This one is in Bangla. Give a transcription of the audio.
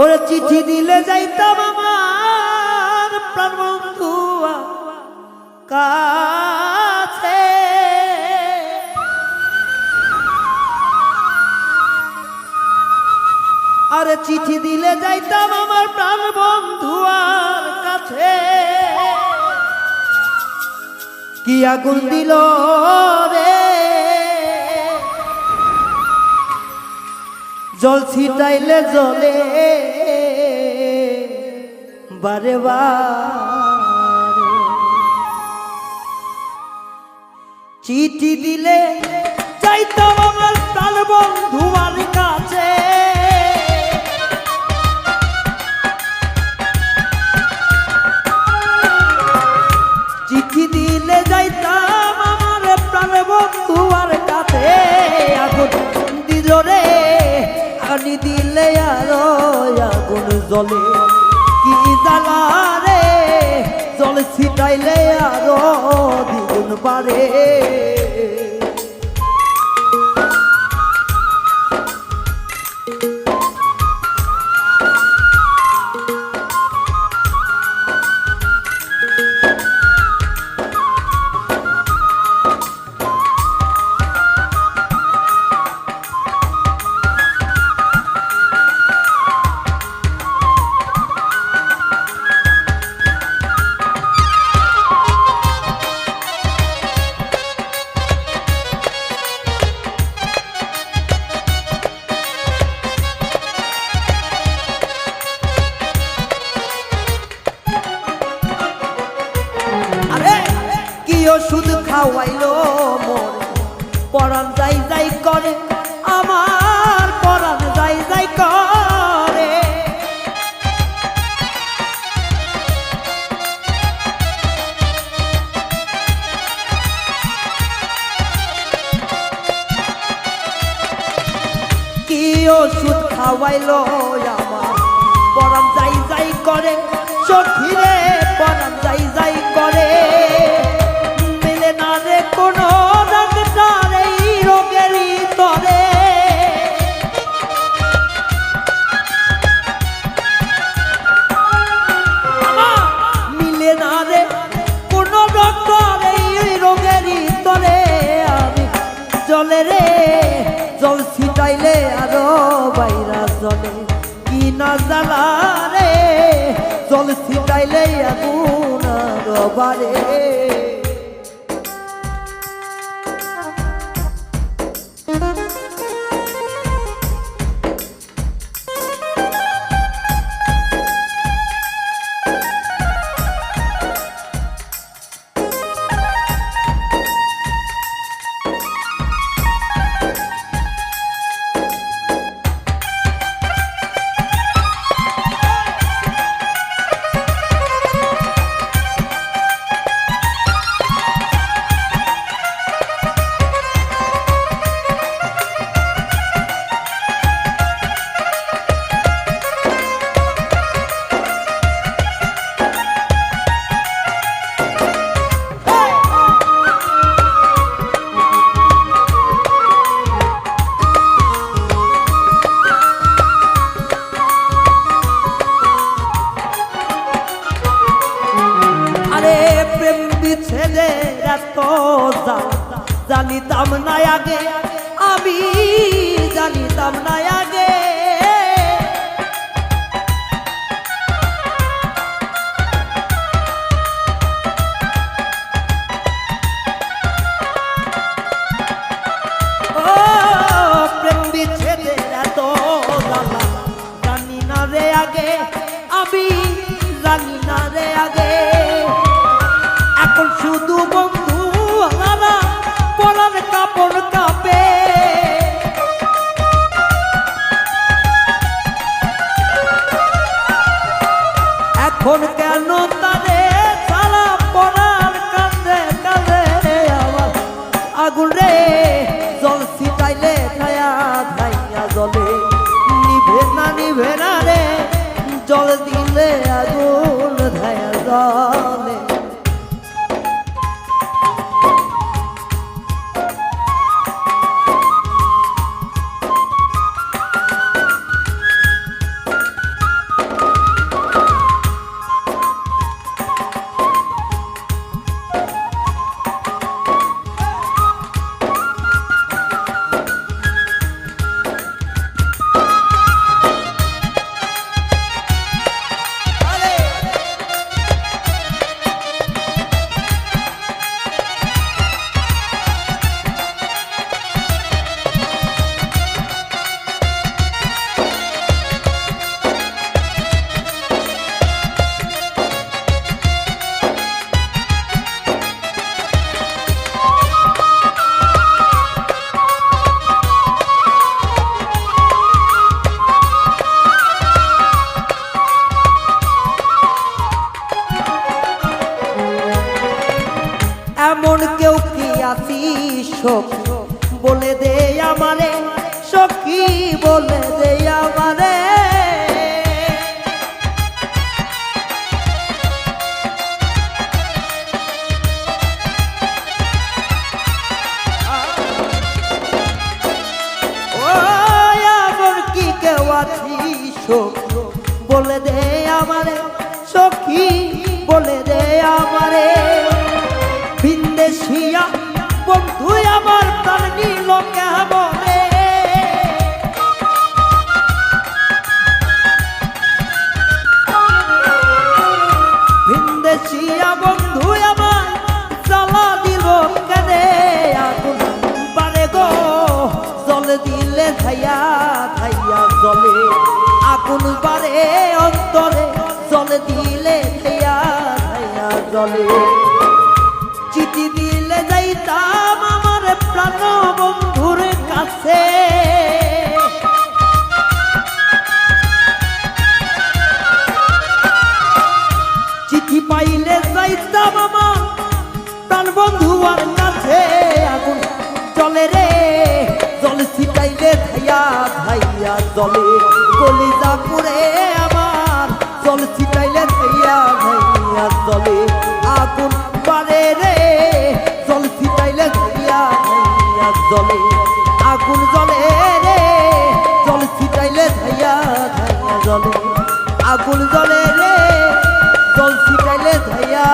ওরে চিঠি দিলে যাইতাম আমার প্রাণ বন্ধু কাছে। আরে চিঠি দিলে যাইতাম আমার প্রাণ বন্ধু আর কাছে। কি আগুন দিল রে? জল ছিটাইলে জলে বারে চিঠি দিলে চাইতাম আমার প্রাণ জলে কি জ্বালা রে? জল ছিটাইলে আরও দ্বিগুণ পারে ওষুধ খাওয়াইলো মোর। পরাণ যাই যাই করে, আমার পরাণ যাই যাই করে। কি ওষুধ খাওয়াইলো আমার পরাণ না জ্বালা রে। জল ছিটাইলে আগুন আরও জানিতাম না আগে আমি এখন কেন তারে সারা পড়ার কান্দে কান্দে আমার আগুন রে? জল ছিটাইলে জলে। নিভে না নিভে না রে, জল দিলে আগুন ধায়া জলে। সখী বলে দে আমারে, সখী বলে দে আমারে। আছি বলে দে আমারে, সখী বলে দে আমারে। জলে চিঠি দিলে যাইতাম আমার প্রাণ বন্ধুর কাছে। চিঠি পাইলে যাইতাম আমার প্রাণ বন্ধু আর কাছে। আগুন জলে রে, জল ছিটাইলে ধাইয়া ভাইয়া জলে কলিজা পুরে আগুন জলে রে জল শিখাইলে ধাইয়া